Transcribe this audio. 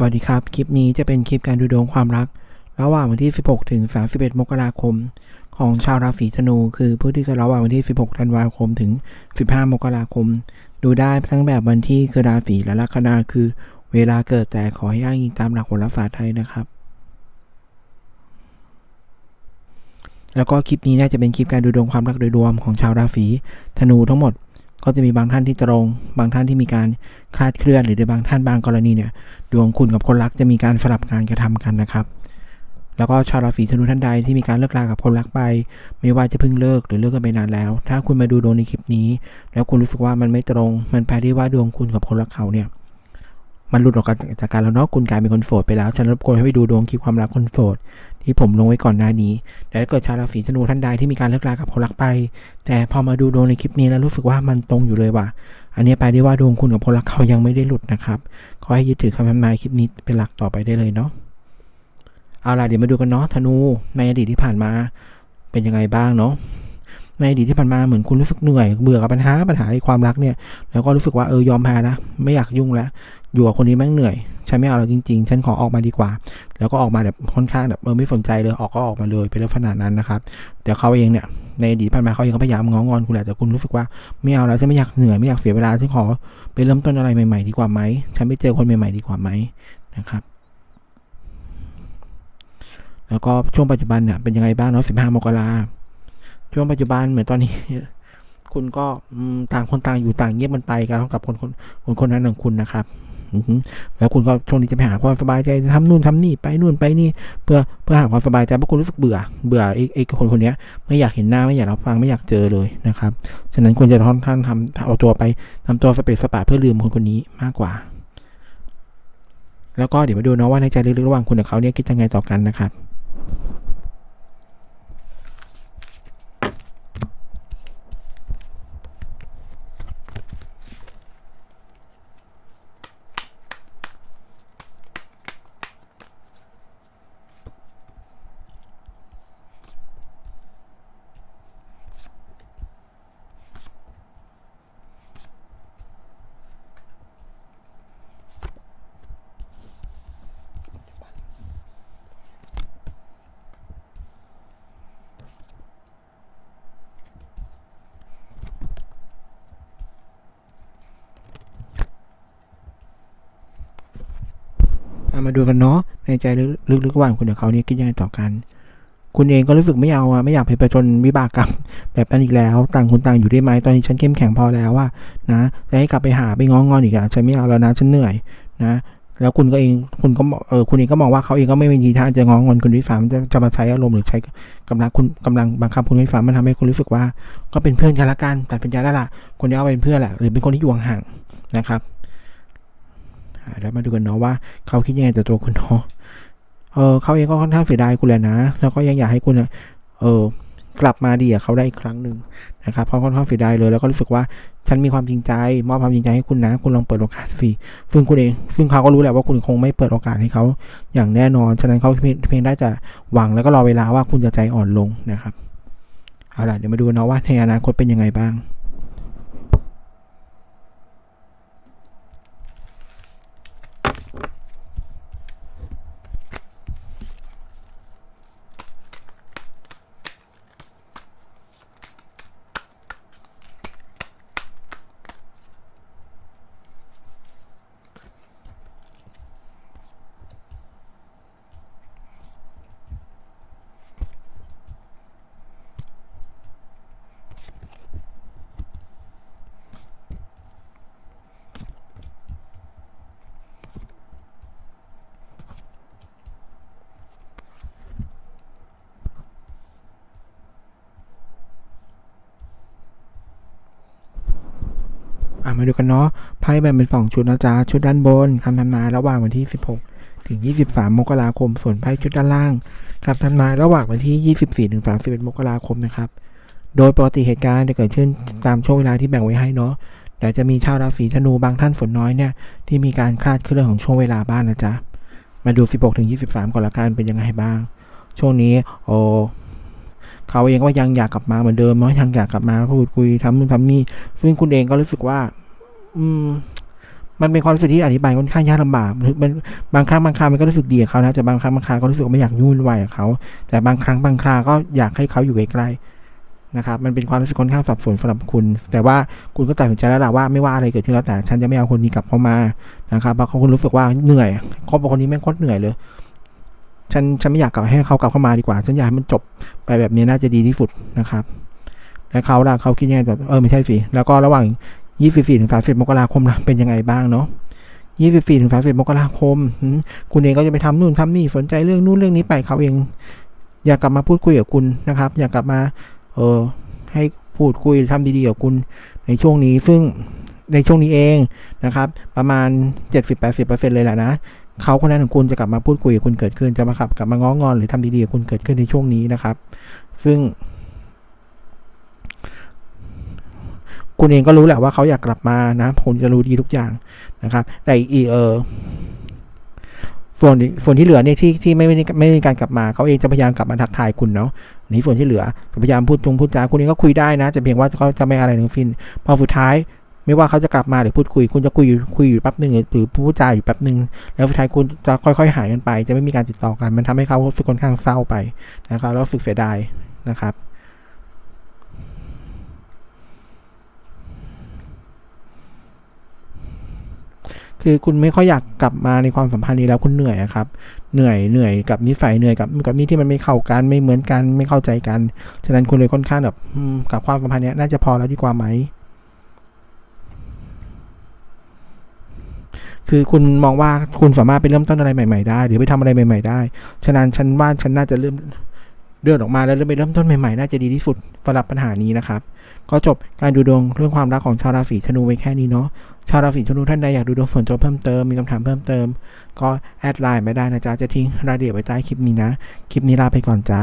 สวัสดีครับ คลิปนี้จะเป็นคลิปการดูดวงความรัก ระหว่างวันที่ 16 ถึง 31 มกราคม ของชาวราศีธนู คือผู้ที่เกิดระหว่างวันที่ 16 ธันวาคมถึง 15 มกราคม ดูได้ทั้งแบบวันที่คือราศีและลัคนาคือ เวลาเกิดแต่ขอให้อ้างอิงตามหลักโหราศาสตร์ไทยนะครับ แล้วก็คลิปนี้น่าจะเป็นคลิปการดูดวงความรักโดยรวมของชาวราศีธนูทั้งหมด ก็จะมีบางท่านที่ตรง บางท่านที่มีการคลาดเคลื่อน หรือในบางท่านบางกรณีเนี่ยดวงคุณกับคนรักจะมีการสลับการกระทำกันนะครับ แล้วก็ชาวราศีธนูท่านใดที่มีการเลิกลากับคนรักไป ไม่ว่าจะเพิ่งเลิกหรือเลิกกันไปนานแล้ว ถ้าคุณมาดูดวงในคลิปนี้ แล้วคุณรู้สึกว่ามันไม่ตรง มันแปลได้ว่าดวงคุณกับคนรักเขาเนี่ย มันหลุดออกจากการแล้วเนาะคุณกลายเป็นคนโสดไปแล้ว ฉันรบกวนให้ไปดูดวงคลิปความรักคนโสดที่ผมลงไว้ก่อนหน้านี้ แต่ถ้าเกิดชาวราศีธนูท่านใดที่มีการเลิกลากับคนรักไป แต่พอมาดูดวงในคลิปนี้แล้วรู้สึกว่ามันตรงอยู่เลยว่ะ อันนี้แปลได้ว่าดวงคุณกับคนรักเขายังไม่ได้หลุดนะครับขอให้ยึดถือคำทำนายคลิปนี้เป็นหลักต่อไปได้เลยเนาะ เอาล่ะเดี๋ยวมาดูกันเนาะธนูในอดีตที่ผ่านมาเป็นยังไงบ้างเนาะ ในอดีตที่ผ่านมาเหมือนคุณรู้สึกเหนื่อยเบื่อกับปัญหาปัญหาในความรักเนี่ย แล้วก็รู้สึกว่าเออยอมแพ้แล้วไม่อยากยุ่งแล้ว อยู่กับคนนี้แม่งเหนื่อยฉันไม่เอาแล้วจริง ๆ ฉันขอออกมาดีกว่า แล้วก็ออกมาแบบค่อนข้างแบบเออไม่สนใจเลยออกก็ออกมาเลยเป็นลักษณะนั้นนะครับเดี๋ยวเขาเองเนี่ยในอดีตผ่านมาเขาเองก็พยายามง้องอนคุณแหละแต่คุณรู้สึกว่าไม่เอาแล้วฉันไม่อยากเหนื่อยไม่อยากเสียเวลาฉันขอไปเริ่มต้นอะไรใหม่ๆดีกว่าไหมฉันไปเจอคนใหม่ๆดีกว่าไหมนะครับแล้วก็ช่วงปัจจุบันเนี่ยเป็นยังไงบ้างเนาะสิบห้ามกรา ช่วงปัจจุบันเหมือนตอนนี้ คุณก็ต่างคนต่างอยู่ต่างเงียบมันไปกันกับคนคนคนคนนั้นของคุณนะครับแล้วคุณก็ช่วงนี้จะไปหาความสบายใจทำนู่นทำนี่ไปนู่นไปนี่ เพื่อเพื่อหาความสบายใจเพราะคุณรู้สึกเบื่อ เบื่อไอ้ไอ้คนคนนี้ไม่อยากเห็นหน้าไม่อยากรับฟังไม่อยากเจอเลยนะครับฉะนั้นควรจะท่อนท่านทำเอาตัวไปทำตัวสเปซสปาเพื่อลืมคนคนนี้มากกว่า แล้วก็เดี๋ยวมาดูนะว่าในใจลึกๆระหว่างคุณกับเขาเนี่ยคิดยังไงต่อกันนะครับามาดูกันเนาะในใจลึกๆระหว่างคุณกับเขาเนี่ยคิดยังไงต่อกัน คุณเองก็รู้สึกไม่เอาอะไม่อยากไปประจนวิบากกรรมแบบนั้นอีกแล้ว ต่างคนต่างอยู่ได้ไหมตอนนี้ฉันเข้มแข็งพอแล้วว่านะจะให้กลับไปหาไปง้องอนอีกอะฉันไม่เอาแล้วนะฉันเหนื่อยนะแล้วคุณก็เองคุณก็เออคุณเองก็มองว่าเขาเองก็ไม่มีทีท่าจะง้องอนคุณวิฟ้ามจะจะมาใช้อารมณ์หรือใช้กำลังคุณกำลังบังคับคุณวิฟ้ามันทำให้คุณรู้สึกว่า ก็เป็นเพื่อนกันละกันแต่เป็นใจแล้วล่ะคนนี้เอาเป็นเพื่อนแหละหรือเป็นคนที่อยู่ห่างนะครับ แล้วมาดูกันเนาะว่าเขาคิดยังไงต่อตัวคุณเนาะเออเขาเองก็ค่อนข้างเสียดายคุณแหละนะ แล้วก็ยังอยากให้คุณอะเออกลับมาดีกับเขาได้อีกครั้งหนึ่งนะครับเพราะค่อนข้างเสียดายเลยแล้วก็รู้สึกว่าฉันมีความจริงใจ มอบความจริงใจให้คุณนะ คุณลองเปิดโอกาสฟรีซึ่งคุณเองซึ่งเขาก็รู้แหละว่าคุณคงไม่เปิดโอกาสให้เขาอย่างแน่นอน ฉะนั้นเขาเพียงเพียงได้จะหวังแล้วก็รอเวลาว่าคุณจะใจอ่อนลงนะครับเอาล่ะเดี๋ยวมาดูเนาะว่าในอนาคตเป็นยังไงบ้าง อะมาดูกันเนาะไพ่แบ่งเป็นสองชุดนะจ๊ะชุดด้านบนคำทำนายระหว่างวันที่ 16 ถึง 23 มกราคม ส่วนไพ่ชุดด้านล่างคำทำนายระหว่างวันที่ 24 ถึง 31 มกราคมนะครับ โดยปกติเหตุการณ์จะเกิดขึ้นตามช่วงเวลาที่แบ่งไว้ให้เนาะแต่จะมีชาวราศีธนูบางท่านฝนน้อยเนี่ยที่มีการคลาดเคลื่อนของช่วงเวลาบ้างนะจ๊ะมาดู 16 ถึง 23 ก่อนละกันเป็นยังไงบ้าง ช่วงนี้โอ้ เขาเองก็ยังอยากกลับมาเหมือนเดิมเนาะยังอยากกลับมาพูดคุยทำนู่นทำนี่ซึ่งคุณเองก็รู้สึกว่า อืม มันเป็นความรู้สึกที่อธิบายค่อนข้างยากลำบากหรือมันบางครั้งบางคราวมันก็รู้สึกดีกับเขานะแต่บางครั้งบางคราวก็รู้สึกไม่อยากยุ่งวุ่นวายกับเขา แต่บางครั้งบางคราวก็อยากให้เขาอยู่ใกล้ๆนะครับ มันเป็นความรู้สึกค่อนข้างสับสนสำหรับคุณ แต่ว่าคุณก็ตัดสินใจแล้วล่ะว่าไม่ว่าอะไรเกิดขึ้นแล้วแต่ฉันจะไม่เอาคนนี้กลับเข้ามานะครับเพราะคุณรู้สึกว่าเหนื่อยคบกับคนนี้แม่งโคตรเหนื่อยเลย ฉันฉันไม่อยากกลับให้เขากลับเข้ามาดีกว่า ฉันอยากให้มันจบไปแบบนี้น่าจะดีที่สุดนะครับ แล้วเขาล่ะเขาคิดยังไงต่อเออไม่ใช่สิแล้วก็ระหว่าง 24ถึง30มกราคมล่ะเป็นยังไงบ้างเนาะ24ถึง30มกราคม คุณเองก็จะไปทำนู่นทำนี่สนใจเรื่องนู่นเรื่องนี้ไปเขาเอง อยากกลับมาพูดคุยกับคุณนะครับ อยากกลับมา เออให้พูดคุยทำดีๆกับคุณในช่วงนี้ซึ่งในช่วงนี้เองนะครับ ประมาณ 70-80%เลยแหละนะ เขาคนนั้นของคุณจะกลับมาพูดคุยกับคุณเกิดขึ้นจะมาขับกลับมาง้องอนหรือทำดีๆกับคุณเกิดขึ้นในช่วงนี้นะครับ ซึ่ง คุณเองก็รู้แหละว่าเขาอยากกลับมานะผมจะรู้ดีทุกอย่างนะครับ แต่อีเออส่วนส่วนที่เหลือเนี่ยที่ที่ไม่ไม่ไม่มีการกลับมาเขาเองจะพยายามกลับมาทักทายคุณเนาะนนี้ส่วนที่เหลือจะพยายามพูดตรงพูดจาคุณเองก็คุยได้นะแต่เพียงว่าเขาจะไม่อะไรทั้งสิ้นพอสุดท้าย ไม่ว่าเขาจะกลับมาหรือพูดคุย คุณจะคุยอยู่คุยอยู่แป๊บหนึ่งหรือพูดจาอยู่แป๊บหนึ่งแล้วสุดท้ายคุณจะค่อยๆ หายกันไป จะไม่มีการติดต่อกัน มันทำให้เขารู้สึกค่อนข้างเศร้าไปนะครับแล้วรู้สึกเสียดายนะครับคือคุณไม่ค่อยอยากกลับมาในความสัมพันธ์นี้แล้วคุณเหนื่อยอะครับ เหนื่อยเหนื่อยกับนิสัยเหนื่อยกับกับนี่ที่มันไม่เข้ากันไม่เหมือนกันไม่เข้าใจกัน ฉะนั้นคุณเลยค่อนข้างแบบกับความสัมพันธ์นี้น่าจะพอแล้วดีกว่าไหม คือคุณมองว่าคุณสามารถไปเริ่มต้นอะไรใหม่ ๆ ได้ หรือไปทำอะไรใหม่ ๆ ได้ ฉะนั้นฉันว่าฉันน่าจะเริ่มเดินออกมาแล้วเริ่มไปเริ่มต้นใหม่ๆ น่าจะดีที่สุดสำหรับปัญหานี้นะครับ ก็จบการดูดวงเรื่องความรักของชาวราศีธนูไว้แค่นี้เนาะ ชาวราศีธนูท่านใดอยากดูดวงส่วนตัวเพิ่มเติม มีคำถามเพิ่มเติม ก็แอดไลน์ไปได้นะจ๊ะ จะทิ้งรายละเอียดไว้ใต้คลิปนี้นะ คลิปนี้ลาไปก่อนจ้า